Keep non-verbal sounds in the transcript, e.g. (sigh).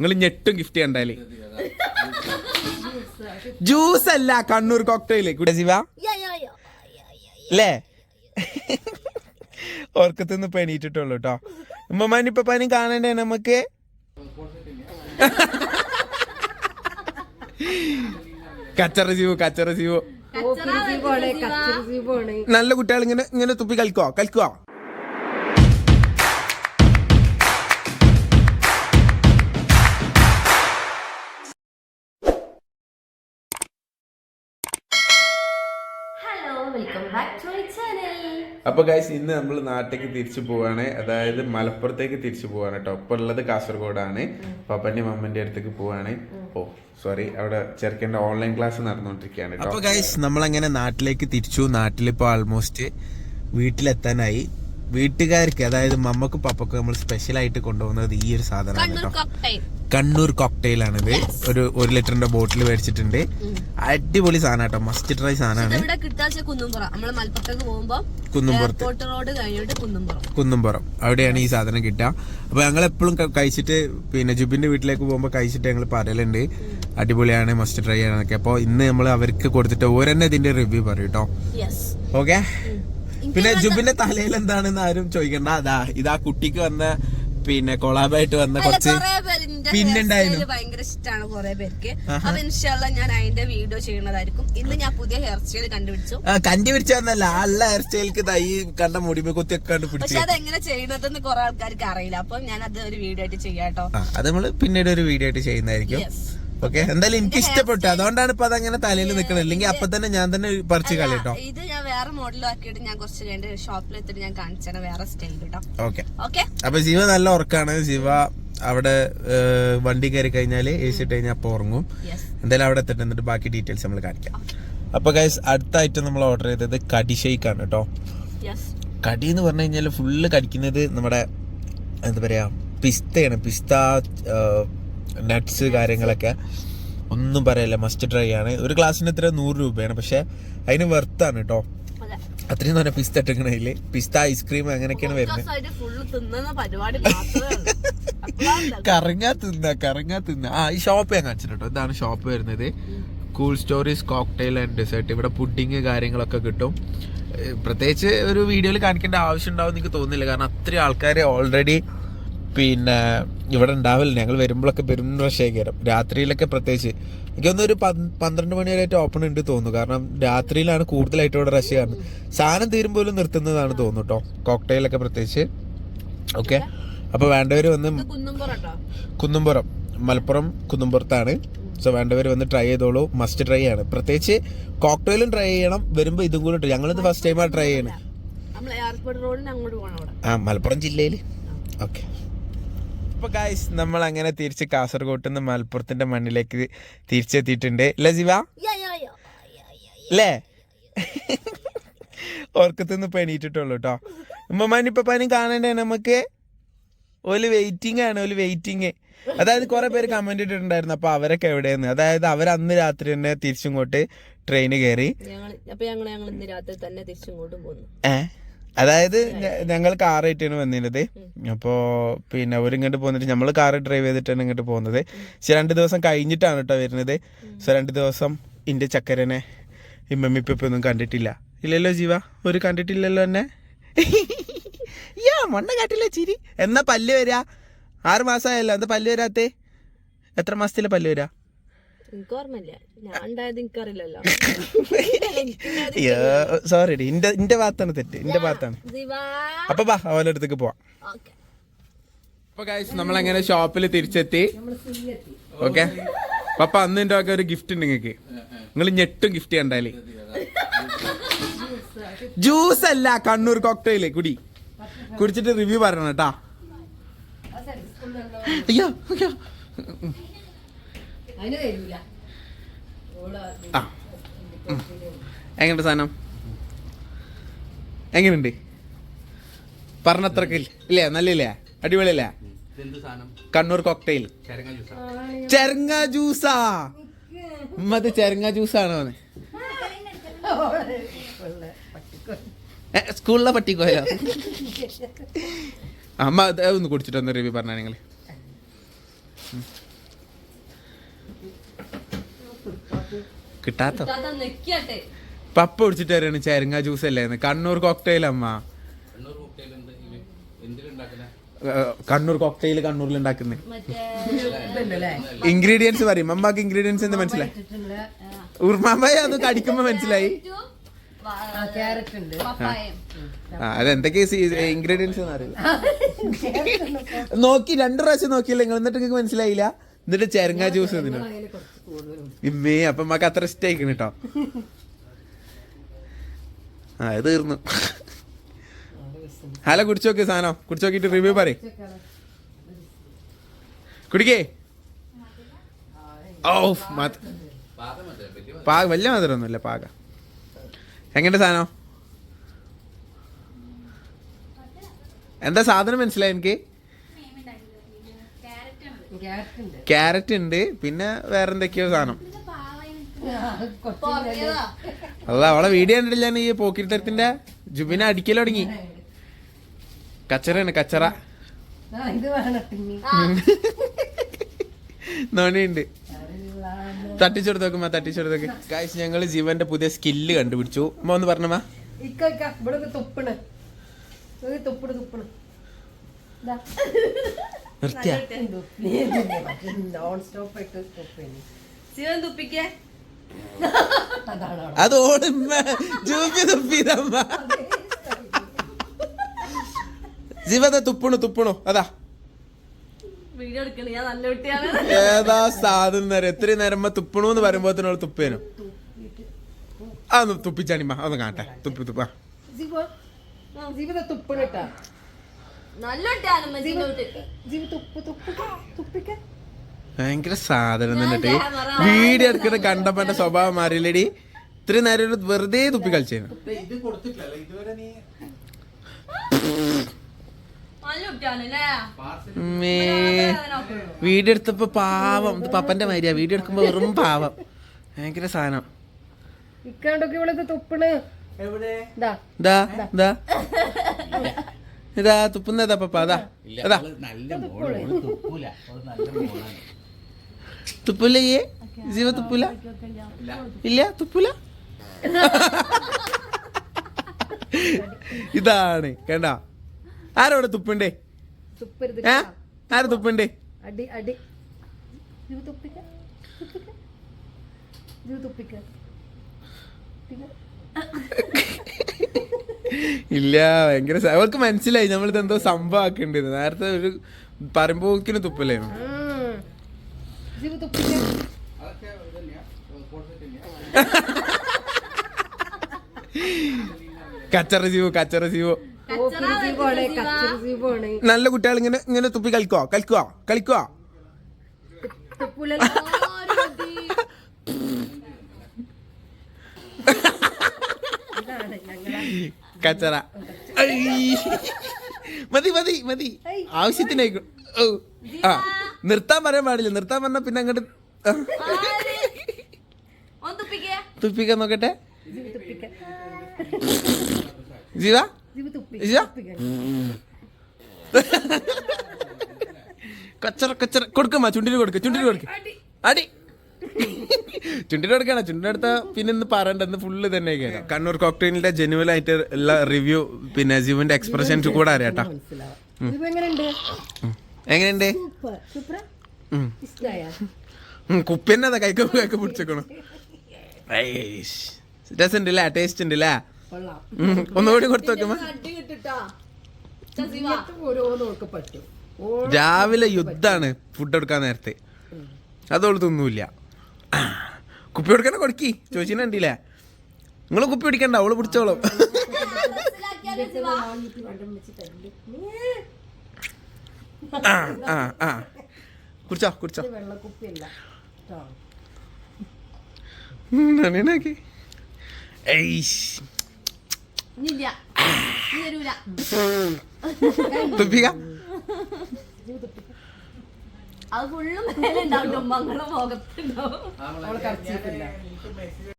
നിങ്ങൾ ഞെട്ടും ഗിഫ്റ്റ് കണ്ടാൽ ജ്യൂസ് അല്ല കണ്ണൂർ കോക്ടെയിൽ കൂടെ ശിവ അല്ലേ ഓർക്കത്തുനിന്ന് പണിയിട്ടിട്ടുള്ളൂ കേട്ടോ ഉമ്മമാൻ ഇപ്പൊ പനി കാണണ്ടേ നമുക്ക്? കച്ചറ ജീവു കച്ചറ ജീവു. നല്ല കുട്ടികൾ ഇങ്ങനെ ഇങ്ങനെ തുപ്പി കളിക്കോ? കളിക്കോ? Hello welcome back to my channel അപ്പൊ ഗൈസ് ഇന്ന് നമ്മൾ നാട്ടിലേക്ക് തിരിച്ചു പോവാണ്. അതായത് മലപ്പുറത്തേക്ക് തിരിച്ചു പോവാണ് കേട്ടോ. ഇപ്പൊ ഉള്ളത് കാസർഗോഡാണ്. പപ്പന്റെ മമ്മന്റെ അടുത്തേക്ക് പോവാണ്. ഓ സോറി അവിടെ ചെറുക്കന്റെ ഓൺലൈൻ ക്ലാസ് നടന്നുകൊണ്ടിരിക്കുകയാണ് അപ്പൊ ഗൈസ് നമ്മളങ്ങനെ നാട്ടിലേക്ക് തിരിച്ചു. നാട്ടിലിപ്പോ ആൾമോസ്റ്റ് വീട്ടിലെത്താനായി. വീട്ടുകാർക്ക് അതായത് മമ്മക്കും പപ്പക്കും നമ്മൾ സ്പെഷ്യൽ ആയിട്ട് കൊണ്ടുപോകുന്നത് ഈ ഒരു സാധനമാണ് കേട്ടോ. കണ്ണൂർ കോക്ടെയിൽ ആണിത്. ഒരു ഒരു ലിറ്ററിന്റെ ബോട്ടിൽ മേടിച്ചിട്ടുണ്ട്. അടിപൊളി സാധനം കേട്ടോ മസ്റ്റ് ട്രൈ സാധനമാണ് കുന്നുംപുറത്ത്. കുന്നുംപുറം. അവിടെയാണ് ഈ സാധനം കിട്ടുക. അപ്പൊ ഞങ്ങൾ എപ്പോഴും കഴിച്ചിട്ട് പിന്നെ ജുബിന്റെ വീട്ടിലേക്ക് പോകുമ്പോൾ കഴിച്ചിട്ട് ഞങ്ങൾ പറയലുണ്ട്. അടിപൊളിയാണ് മസ്റ്റ് ട്രൈ ആണെന്നൊക്കെ അപ്പോൾ ഇന്ന് നമ്മൾ അവർക്ക് കൊടുത്തിട്ട് ഓരോന്നെ ഇതിന്റെ റിവ്യൂ പറയും കേട്ടോ ഓക്കെ പിന്നെ ജുബിന്റെ തലയിൽ എന്താണെന്ന് ആരും ചോദിക്കണ്ട. അതാ ഇതാ കുട്ടിക്ക് വന്ന പിന്നെ കൊളാബായിട്ട് വന്ന കുറച്ച് പിന്നുണ്ടായിരുന്നു. ഭയങ്കര ഇഷ്ടമാണ് കുറെ പേർക്ക്. അപ്പൊ ഇൻഷാല്ല ഞാൻ അതിന്റെ വീഡിയോ ചെയ്യുന്നതായിരിക്കും ഇന്ന് ഞാൻ പുതിയ ഹെയർ സ്റ്റൈൽ കണ്ടുപിടിച്ചു. കണ്ടുപിടിച്ചല്ല അല്ല ഹെയർ സ്റ്റൈൽക്ക് തൈ കണ്ട മുടിമ കുത്തിയൊക്കെ കണ്ടുപിടിച്ചു പക്ഷെ അത് എങ്ങനെ ചെയ്യുന്നതെന്ന് കുറെ ആൾക്കാർക്ക് അറിയില്ല. അപ്പൊ ഞാൻ അത് ഒരു വീഡിയോ ആയിട്ട് ചെയ്യാട്ടോ. അത് നമ്മൾ പിന്നീട് ഒരു വീഡിയോ ആയിട്ട് ചെയ്യുന്നതായിരിക്കും. ഓക്കെ എന്തായാലും എനിക്ക് ഇഷ്ടപ്പെട്ടു. അതുകൊണ്ടാണ് ഇപ്പൊ അതങ്ങനെ തലയിൽ നിൽക്കണത് അല്ലെങ്കിൽ അപ്പൊ തന്നെ ഞാൻ തന്നെ പറിച്ച് കളി കേട്ടോ ഇത് ഞാൻ വേറെ മോഡലും ആക്കിയിട്ട് ഞാൻ കുറച്ച് കഴിഞ്ഞ് ഷോപ്പിൽ എത്തിയിട്ട് ഞാൻ കാണിച്ചാണ് വേറെ സ്റ്റൈൽ കേട്ടോ ഓക്കെ ഓക്കെ അപ്പൊ ശിവ നല്ല ഉറക്കാണ്. ശിവ അവിടെ വണ്ടി കയറി കഴിഞ്ഞാൽ ഇട്ട് കഴിഞ്ഞാൽ അപ്പൊ ഉറങ്ങും. എന്തായാലും അവിടെ എത്തിട്ട്. എന്നിട്ട് ബാക്കി ഡീറ്റെയിൽസ് നമ്മൾ കാണിക്കാം. അപ്പൊ ഗൈസ് അടുത്ത ഐറ്റം നമ്മൾ ഓർഡർ ചെയ്തത് കടി ഷേക്ക് ആണ് കേട്ടോ കടി എന്ന് പറഞ്ഞു കഴിഞ്ഞാൽ ഫുള്ള് കടിക്കുന്നത് നമ്മുടെ എന്താ പറയാ പിസ്തയാണ്. പിസ്ത നട്ട്സ് കാര്യങ്ങളൊക്കെ ഒന്നും പറയല്ല മസ്റ്റ് ഡ്രൈ ആണ്. ഒരു ഗ്ലാസ്സിന് എത്ര? നൂറ് രൂപയാണ്. പക്ഷെ അതിന് വെർത്താണ് കേട്ടോ അതെ. അത്രയും തന്നെ പിസ്ത ഇട്ടിക്കണതിൽ പിസ്ത ഐസ്ക്രീം അങ്ങനെയൊക്കെയാണ് വരുന്നത്. കറങ്ങാ തിന്ന കറങ്ങാ തിന്ന. ആ ഈ ഷോപ്പ് ഞാൻ കാണിച്ചിട്ടോ ഇതാണ് ഷോപ്പ് വരുന്നത്. Cool stories cocktail and dessert ഇവിടെ പുഡിങ് കാര്യങ്ങളൊക്കെ കിട്ടും. പ്രത്യേകിച്ച് ഒരു വീഡിയോയിൽ കാണിക്കേണ്ട ആവശ്യം ഉണ്ടാവും എനിക്ക് തോന്നുന്നില്ല. കാരണം അത്രയും ആൾക്കാർ ഓൾറെഡി പിന്നെ ഇവിടെ ഉണ്ടാവില്ല. ഞങ്ങൾ വരുമ്പോഴൊക്കെ പെരും റഷേക്കരം രാത്രിയിലൊക്കെ പ്രത്യേകിച്ച്. എനിക്കൊന്നും ഒരു പന്ത് പന്ത്രണ്ട് മണി വരെയായിട്ട് ഓപ്പൺ ഉണ്ട് തോന്നുന്നു. കാരണം രാത്രിയിലാണ് കൂടുതലായിട്ട് ഇവിടെ റഷ് കാണുന്നത് സാധനം തീരുമ്പോലും നിർത്തുന്നതാണ് തോന്നുന്നു കേട്ടോ കോക്ടെയിലൊക്കെ പ്രത്യേകിച്ച്. ഓക്കെ അപ്പോൾ വേണ്ടവർ വന്ന് കുന്നുംപുറം. മലപ്പുറം കുന്നുംപുറത്താണ്. സോ വേണ്ടവർ വന്ന് ട്രൈ ചെയ്തോളൂ. മസ്റ്റ് ട്രൈ ആണ്. പ്രത്യേകിച്ച് കോക്ടെയിലും ട്രൈ ചെയ്യണം. വരുമ്പോൾ ഇതും കൂടെ ഞങ്ങൾ ഞങ്ങളിത് ഫസ്റ്റ് ടൈമാണ് ട്രൈ ചെയ്യണം. ആ മലപ്പുറം ജില്ലയിൽ ഓക്കെ അപ്പൊ ഗായ്സ് നമ്മൾ അങ്ങനെ തിരിച്ച് കാസർഗോട്ട് നിന്ന് മലപ്പുറത്തിന്റെ മണ്ണിലേക്ക് തിരിച്ചെത്തിയിട്ടുണ്ട്. അല്ലേ ശിവ അല്ലേ ഓർക്കത്തുനിന്ന് പണിയിട്ടിട്ടുള്ളൂ കേട്ടോ ഉമ്മമാനിപ്പോ പനി കാണണ്ടേ നമുക്ക്? ഒരു വെയിറ്റിംഗ് ആണ് ഒരു വെയിറ്റിംഗ് അതായത് കുറെ പേര് കമന്റ് ഇട്ടിട്ടുണ്ടായിരുന്നു അപ്പൊ അവരൊക്കെ എവിടെയെന്ന്? അതായത് അവർ അന്ന് രാത്രി തന്നെ തിരിച്ചിങ്ങോട്ട് ട്രെയിന് കയറി ഞങ്ങൾ അപ്പൊ ഞങ്ങൾ കാർ പോന്നു അതായത് കാറായിട്ടാണ് വന്നിരുന്നത്. അപ്പോ പിന്നെ അവരിങ്ങോട്ട് പോന്നിട്ട് നമ്മൾ കാർ ഡ്രൈവ് ചെയ്തിട്ടാണ് ഇങ്ങോട്ട് പോകുന്നത്. പക്ഷെ രണ്ട് ദിവസം കഴിഞ്ഞിട്ടാണ് കേട്ടോ വരുന്നത്. സോ രണ്ട് ദിവസം ഇന്റെ ചക്കരനെ ഇമ്മമ്മിപ്പൊന്നും ഒന്നും കണ്ടിട്ടില്ല. ഇല്ലല്ലോ ജീവ? ഒരു കണ്ടിട്ടില്ലല്ലോ എന്നെ? (laughs) യാ മണ്ണ കാട്ടില്ല ചിരി. എന്നാ പല്ല് വരാ? ആറ് മാസമായല്ലോ എന്താ പല്ല് വരാത്തേ? എത്ര മാസത്തിലെ പല്ല് വരാ? എനിക്ക് ഓർമ്മയില്ല. ഞാൻ ഉണ്ടായത് എനിക്കറിയില്ലല്ലോ (laughs) സോറി ഇന്റെ ഇന്റെ ഭാഗത്താണ് തെറ്റ്. ഇന്റെ ഭാഗത്താണ്. അപ്പൊ ബാ അവളുടെ അടുത്തേക്ക് പോവാം. ഓക്കെ. അപ്പൊ ഗൈസ് നമ്മളങ്ങനെ ഷോപ്പിൽ തിരിച്ചെത്തി? ഓക്കെ. പപ്പ അന്ന് എന്റെ ഒക്കെ ഒരു ഗിഫ്റ്റ് ഉണ്ട് നിങ്ങൾക്ക് നിങ്ങൾ ഞെട്ടും ഗിഫ്റ്റ് കണ്ടാൽ ജ്യൂസ് അല്ല കണ്ണൂർ കോക്ടെയിൽ കുടി. കുടിച്ചിട്ട് റിവ്യൂ പറയണം കേട്ടാ. അയ്യോ അയ്യോ. അതിന് തരൂല. ആ ഉം. എങ്ങനെയുണ്ട് സാധനം? എങ്ങനെയുണ്ട്? പറഞ്ഞത്രക്ക് ഇല്ലേ? നല്ലില്ലേ? അടിപൊളിയല്ലേ? കണ്ണൂർ കോക്ടെയിൽ ചെരങ്ങ ജ്യൂസാ ഉമ്മ അത് ചെരങ്ങ ജ്യൂസാണോ സ്കൂളിലെ പട്ടിക്കോയോ? (laughs) അമ്മ അതൊന്ന് ഒന്ന് കുടിച്ചിട്ട് ഒന്ന് റിവ്യൂ പറഞ്ഞാണെങ്കിൽ നിങ്ങൾ കിട്ടാത്ത? പപ്പ കുടിച്ചിട്ട് വരാണ് ചേരങ്ങ ജ്യൂസ് അല്ലേന്ന് കണ്ണൂർ കോക്ടെയിൽ അമ്മ. കണ്ണൂർ കോക്ടെയിൽ കണ്ണൂരിൽ ഉണ്ടാക്കുന്നത് മറ്റേ ഇൻഗ്രീഡിയൻസ് പറയും. അമ്മയ്ക്ക് ഇൻഗ്രീഡിയൻസ് എന്താ മനസ്സിലായി? ഉർമാമ്മയെ അത് കടിക്കുമ്പോ മനസ്സിലായി. അതെന്തൊക്കെ ഇൻഗ്രീഡിയൻസ് അറിയില്ല. (laughs) നോക്കി രണ്ടു പ്രാവശ്യം നോക്കിയില്ല? നിങ്ങൾ എന്നിട്ട് നിങ്ങൾക്ക് മനസ്സിലായില്ല? എന്നിട്ട് ചേരങ്ങ ജ്യൂസ് കൂടുതലും ഇമ്മേ അപ്പൊ നമ്മക്ക് അത്ര ഇഷ്ടമായിക്കണ് കേട്ടോ ആ തീർന്നു. ഹലോ കുടിച്ചു നോക്കിയ സാധനം. കുടിച്ചു നോക്കിട്ട് റിവ്യൂ പറയും. കുടിക്കേ? ഓ പാക വലിയ മധുരമൊന്നുമില്ല പാക. എങ്ങനെ സാധനം? എന്താ സാധനം മനസ്സിലായി എനിക്ക്? ക്യാരറ്റ് ഉണ്ട് പിന്നെ വേറെ എന്തൊക്കെയോ സാധനം. അല്ല അവളെ വീഡിയോ കണ്ടിട്ടില്ല ഞാൻ ഈ പോക്കിരിത്തരത്തിന്റെ? ജുബിനെ അടിക്കൽ തുടങ്ങി. കച്ചറയാണ് കച്ചറ. നോണിയുണ്ട്. തട്ടിച്ചെടുത്ത് തട്ടിച്ചെടുത്തോക്ക് കാഴ്ച ഞങ്ങൾ ജീവന്റെ പുതിയ സ്കില്ല് കണ്ടുപിടിച്ചു. ഉമ്മ ഒന്ന് പറഞ്ഞമാ ഇക്ക ഇക്ക ഇവിടെ തുപ്പണ്. തുപ്പണ് തുപ്പണ്. നിർത്തിയ? ശിവൻ തുപ്പിക്കേ. അത് ഓടുമ്മ ജൂബി തുപ്പിയതമ്മ ജീവത തുപ്പണു തുപ്പണു. അതാ. വീഡിയോ എടുക്കണേ ഞാൻ നല്ല കുട്ടിയാണ്. ഏതാ സാധനം എത്ര നേരം തുപ്പണു എന്ന് പറയുമ്പോ തുപ്പേനു. അതൊന്ന് തുപ്പിച്ചാണിമ്മ അതൊന്ന് കാട്ടെ. തുപ്പി തുപ്പ ജീവ ജീവിത തുപ്പണിട്ടാ. ഭയങ്കര സാധനം എന്നിട്ട് വീഡിയോ എടുക്കുന്ന കണ്ടപ്പോ എന്റെ സ്വഭാവം മാറിയില്ലടി. ഇത്രയും നേരം ഒരു വെറുതെ തുപ്പി കളിച്ചു. വീഡിയോ എടുത്തപ്പോ പാവം. ഇത് പപ്പന്റെ മാരിയാ വീഡിയോ എടുക്കുമ്പോ വെറും പാവം. ഭയങ്കര സാധനം. ഇക്കാണ്ടൊക്കെ ഇവിടെ തുപ്പണ്. ഇതാ (laughs) ഇതാ തുപ്പുന്നതാ പപ്പ അതാ. അതാ. തുപ്പൂലയ്യേ ജീവ തുപ്പൂല? ഇല്ല. തുപ്പൂല? ഇതാണ് കണ്ട? ആരോടെ തുപ്പുണ്ടേ? ഏ? ആര് തുപ്പുണ്ടേ? അടി അടി. ജീവ തുപ്പിക്ക തുപ്പിക്ക. ജീവ തുപ്പിക്ക. ഇല്ല ഭയങ്കര അവർക്ക് മനസ്സിലായി നമ്മളിത് എന്തോ സംഭവം ആക്കേണ്ടത് നേരത്തെ ഒരു പറമ്പോക്കിന് തുപ്പല്ലേ കച്ചറ ജീവോ കച്ചറ ജീവോ നല്ല കുട്ടികൾ ഇങ്ങനെ ഇങ്ങനെ തുപ്പി കളിക്കോ? കളിക്കോ? കളിക്കോ? കച്ചറ. മതി മതി മതി. ആവശ്യത്തിനായിക്കോ ആ നിർത്താൻ പറയാൻ പാടില്ല. നിർത്താൻ പറഞ്ഞ പിന്നെ അങ്ങോട്ട് തുപ്പിക്കാൻ നോക്കട്ടെ. ജീവ തുപ്പിക്ക. ജീവ? കച്ചറ കച്ചറ. കൊടുക്കമ്മ ചുണ്ടിന് കൊടുക്ക ചുണ്ടിന് കൊടുക്ക. അടി. ചുണ്ടിന് ചുണ്ടിന്റെ അടുത്ത പിന്നെ ഇന്ന് പറയണ്ടെന്ന് ഫുള്ള് തന്നെ കണ്ണൂർ കോക്ടെയിലിന്റെ ജെനുവൽ ആയിട്ട് ഉള്ള റിവ്യൂ പിന്നെ ജീവന്റെ എക്സ്പ്രഷൻസ് കൂടെ അറിയാട്ടാ എങ്ങനെയുണ്ട്? കുപ്പിന്നെ അതാ കൈക്ക് കൈക്ക് പിടിച്ചേക്കണു. രസം അല്ലേ ടേസ്റ്റ് ഉണ്ട് അല്ലേ ഒന്നുകൂടി കൊടുത്തു നോക്കുമ്പോ രാവിലെ യുദ്ധാണ് ഫുഡ് എടുക്കാൻ നേരത്തെ. അതോൾ തിന്നൂല്ല. കുപ്പി കൊടുക്കണ കൊടുക്കി ചോദിച്ചിനെ കണ്ടില്ലേ. നിങ്ങൾ കുപ്പി പിടിക്കണ്ട അവൾ പിടിച്ചോളും. ആ ആ ആ. കുടിച്ചോ കുടിച്ചോ. നന്നാക്കി തുപ്പിക്ക. അത് ഫുള്ളും മേലെ ഉണ്ടാവും. മംഗളം മുഖത്തുണ്ടാവും അവളെ കറച്ചിട്ടില്ല